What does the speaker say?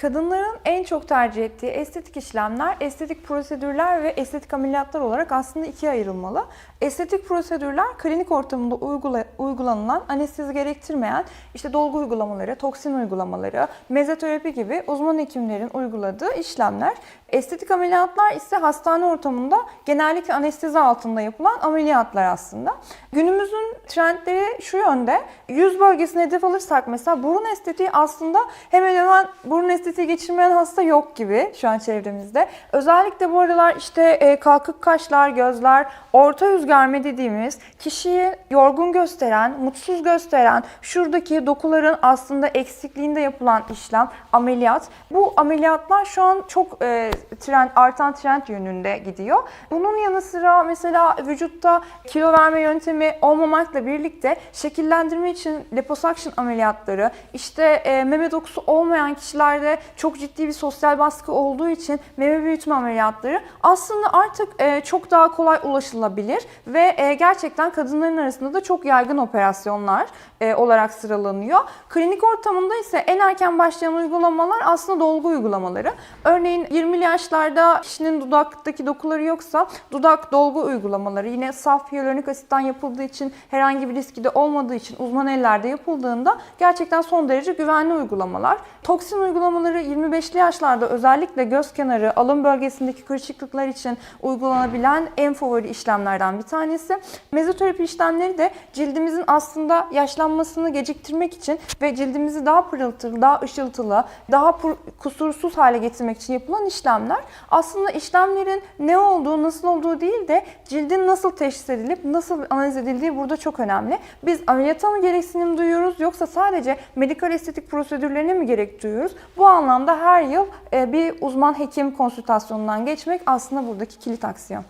Kadınların en çok tercih ettiği estetik işlemler, estetik prosedürler ve estetik ameliyatlar olarak aslında ikiye ayrılmalı. Estetik prosedürler klinik ortamında uygula- uygulanılan, anestezi gerektirmeyen işte dolgu uygulamaları, toksin uygulamaları, mezoterapi gibi uzman hekimlerin uyguladığı işlemler. Estetik ameliyatlar ise hastane ortamında genellikle anestezi altında yapılan ameliyatlar aslında. Günümüzün trendleri şu yönde. Yüz bölgesine hedef alırsak mesela burun estetiği aslında hemen hemen burun estetiği geçirmeyen hasta yok gibi şu an çevremizde. Özellikle bu aralar işte e, kalkık kaşlar, gözler, orta yüz germe dediğimiz kişiyi yorgun gösteren, mutsuz gösteren şuradaki dokuların aslında eksikliğinde yapılan işlem ameliyat. Bu ameliyatlar şu an çok e, trend, artan trend yönünde gidiyor. Bunun yanı sıra mesela vücutta kilo verme yöntemi olmamakla birlikte şekillendirme için liposuction ameliyatları, işte e, meme dokusu olmayan kişilerde çok ciddi bir sosyal baskı olduğu için meme büyütme ameliyatları aslında artık e, çok daha kolay ulaşılabilir ve e, gerçekten kadınların arasında da çok yaygın operasyonlar e, olarak sıralanıyor. Klinik ortamında ise en erken başlayan uygulamalar aslında dolgu uygulamaları. Örneğin 20'li yaşlarda kişinin dudaktaki dokuları yoksa dudak dolgu uygulamaları yine saf hyaluronik asitten yapıldığı için herhangi bir riski de olmadığı için uzman ellerde yapıldığında gerçekten son derece güvenli uygulamalar. Toksin uygulamaları 25'li yaşlarda özellikle göz kenarı, alın bölgesindeki kırışıklıklar için uygulanabilen en favori işlemlerden bir tanesi. Mezoterapi işlemleri de cildimizin aslında yaşlanmasını geciktirmek için ve cildimizi daha pırıltılı, daha ışıltılı, daha kusursuz hale getirmek için yapılan işlemler. Aslında işlemlerin ne olduğu, nasıl olduğu değil de cildin nasıl teşhis edilip nasıl analiz edildiği burada çok önemli. Biz ameliyata mı gereksinim duyuyoruz yoksa sadece medikal estetik prosedürlerine mi gerek duyuyoruz? Bu anlamda her yıl e, bir uzman hekim konsültasyonundan geçmek aslında buradaki kilit aksiyon.